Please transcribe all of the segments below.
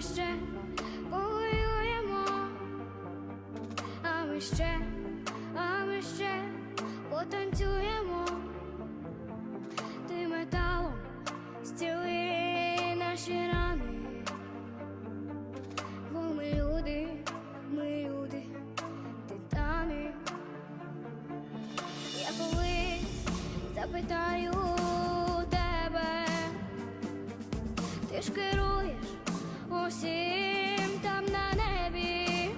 ще повоюємо, а ми ще, а ми ще потанцюємо. Ти металом зціли наші рани. Бо ми люди, ми люди, титани. Я колись запитаю тебе, ти ж керуєш усім там на небі.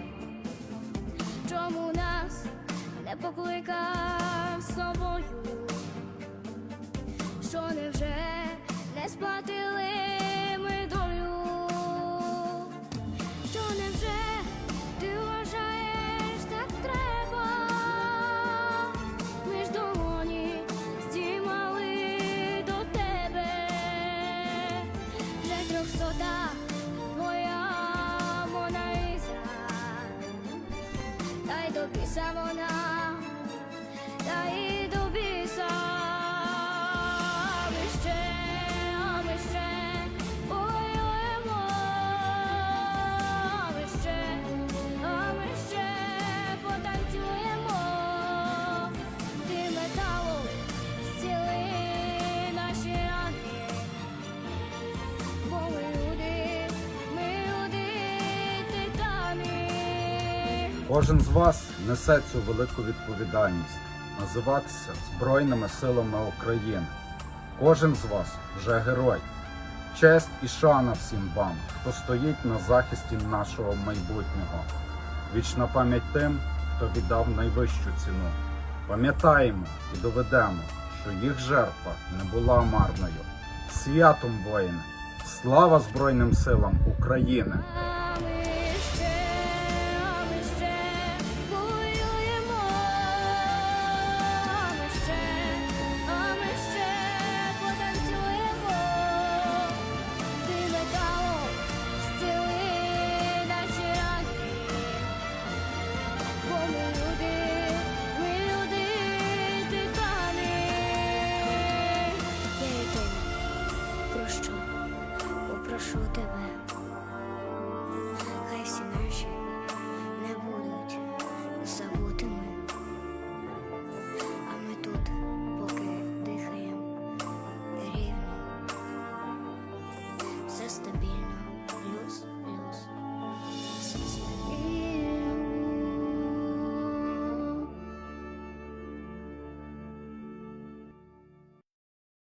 Чому нас не покликав собою? Що невже не сплатили ми долю? Що невже ти вважаєш так треба? Ми ж долоні здіймали до тебе, вже трьохсота to be someone Кожен з вас несе цю велику відповідальність називатися Збройними силами України. Кожен з вас вже герой. Честь і шана всім вам, хто стоїть на захисті нашого майбутнього. Вічна пам'ять тим, хто віддав найвищу ціну. Пам'ятаємо і доведемо, що їх жертва не була марною. Святом воїни! Слава Збройним силам України! 说，对不对？